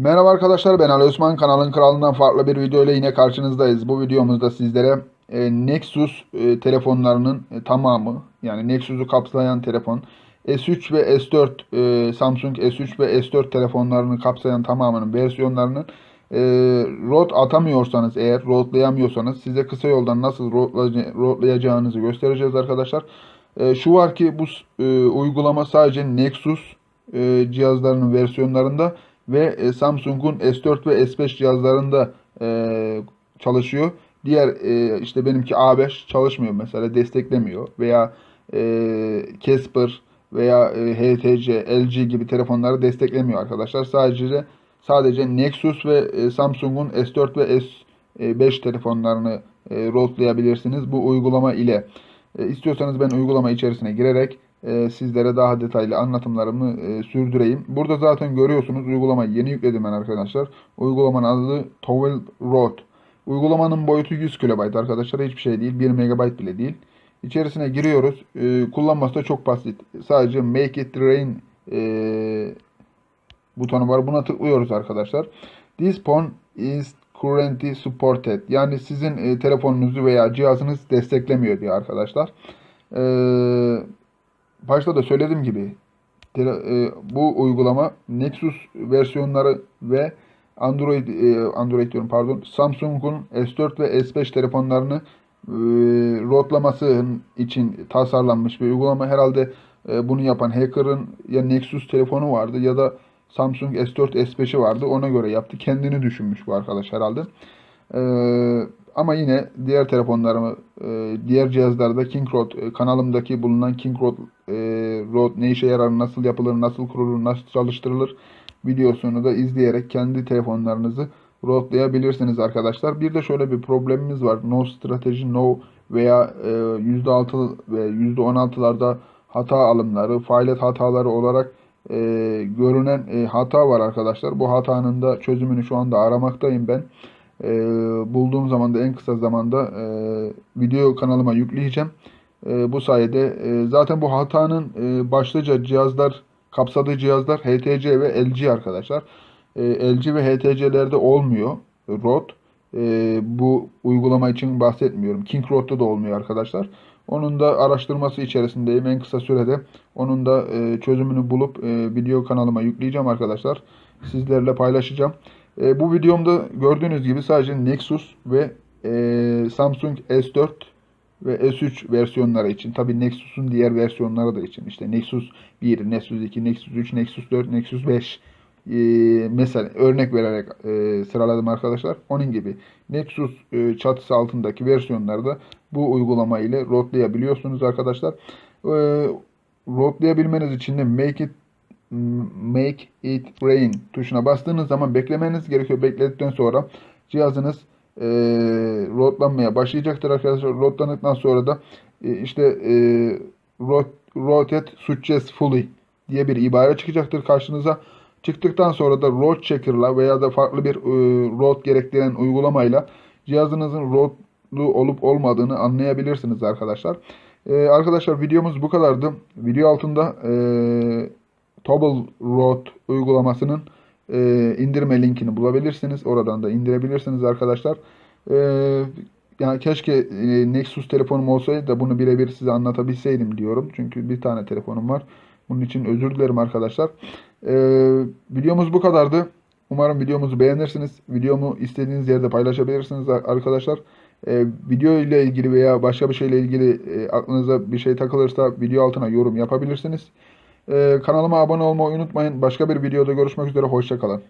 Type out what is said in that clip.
Merhaba arkadaşlar ben Ali Osman kanalın kralından farklı bir video ile yine karşınızdayız. Bu videomuzda sizlere e, Nexus e, telefonlarının e, tamamı yani Nexus'u kapsayan telefon S3 ve S4 e, Samsung S3 ve S4 telefonlarını kapsayan tamamının versiyonlarının e, root atamıyorsanız eğer rootlayamıyorsanız size kısa yoldan nasıl rootlayacağınızı göstereceğiz arkadaşlar. E, şu var ki bu e, uygulama sadece Nexus e, cihazlarının versiyonlarında ve e, Samsung'un S4 ve S5 cihazlarında e, çalışıyor. Diğer e, işte benimki A5 çalışmıyor mesela desteklemiyor veya Casper veya HTC, LG gibi telefonları desteklemiyor arkadaşlar. Sadece sadece Nexus ve Samsung'un S4 ve S5 telefonlarını e, rootlayabilirsiniz bu uygulama ile. E, istiyorsanız ben uygulama içerisine girerek e, sizlere daha detaylı anlatımlarımı e, sürdüreyim. Burada zaten görüyorsunuz uygulamayı yeni yükledim ben arkadaşlar. Uygulamanın adı Towel Road. Uygulamanın boyutu 100 KB arkadaşlar. Hiçbir şey değil. 1 MB bile değil. İçerisine giriyoruz. E, kullanması da çok basit. Sadece Make It Rain e, butonu var. Buna tıklıyoruz arkadaşlar. This phone is currently supported. Yani sizin e, telefonunuzu veya cihazınız desteklemiyor diyor arkadaşlar. Eee başta da söylediğim gibi e, bu uygulama Nexus versiyonları ve Android e, Android diyorum pardon Samsung'un S4 ve S5 telefonlarını e, rootlaması için tasarlanmış bir uygulama. Herhalde bunu yapan hacker'ın ya Nexus telefonu vardı ya da Samsung S4 S5'i vardı. Ona göre yaptı. Kendini düşünmüş bu arkadaş herhalde. Ama yine diğer telefonlarımı, e, diğer cihazlarda King Road e, kanalımdaki bulunan King Road, e, Road ne işe yarar, nasıl yapılır, nasıl kurulur, nasıl çalıştırılır videosunu da izleyerek kendi telefonlarınızı rootlayabilirsiniz arkadaşlar. Bir de şöyle bir problemimiz var. No strateji, no veya e, %6 ve %16'larda hata alımları, failet hataları olarak e, görünen e, hata var arkadaşlar. Bu hatanın da çözümünü şu anda aramaktayım ben. E, bulduğum zaman da en kısa zamanda e, video kanalıma yükleyeceğim. E, bu sayede e, zaten bu hatanın e, başlıca cihazlar kapsadığı cihazlar HTC ve LG arkadaşlar. E, LG ve HTC'lerde olmuyor ROT. E, bu uygulama için bahsetmiyorum. King Road'da da olmuyor arkadaşlar. Onun da araştırması içerisindeyim. En kısa sürede onun da e, çözümünü bulup e, video kanalıma yükleyeceğim arkadaşlar. Sizlerle paylaşacağım. E, bu videomda gördüğünüz gibi sadece Nexus ve e, Samsung S4 ve S3 versiyonları için. Tabi Nexus'un diğer versiyonları da için. İşte Nexus 1, Nexus 2, Nexus 3, Nexus 4, Nexus 5 e, mesela örnek vererek e, sıraladım arkadaşlar. Onun gibi Nexus e, çatısı altındaki versiyonlarda bu uygulama ile rootlayabiliyorsunuz arkadaşlar. E, rootlayabilmeniz için de Make It Make It Rain tuşuna bastığınız zaman beklemeniz gerekiyor. Bekledikten sonra cihazınız e, rootlanmaya başlayacaktır arkadaşlar. Rootlandıktan sonra da e, işte e, rot, rotate successfully diye bir ibare çıkacaktır karşınıza. Çıktıktan sonra da root checker'la veya da farklı bir e, root gerektiren uygulamayla cihazınızın rootlu olup olmadığını anlayabilirsiniz arkadaşlar. E, arkadaşlar videomuz bu kadardı. Video altında e, Toggle Road uygulamasının e, indirme linkini bulabilirsiniz. Oradan da indirebilirsiniz arkadaşlar. E, yani keşke e, Nexus telefonum olsaydı da bunu birebir size anlatabilseydim diyorum. Çünkü bir tane telefonum var. Bunun için özür dilerim arkadaşlar. E, videomuz bu kadardı. Umarım videomuzu beğenirsiniz. Videomu istediğiniz yerde paylaşabilirsiniz arkadaşlar. E, video ile ilgili veya başka bir şeyle ilgili e, aklınıza bir şey takılırsa video altına yorum yapabilirsiniz. Ee, kanalıma abone olmayı unutmayın. Başka bir videoda görüşmek üzere. Hoşçakalın.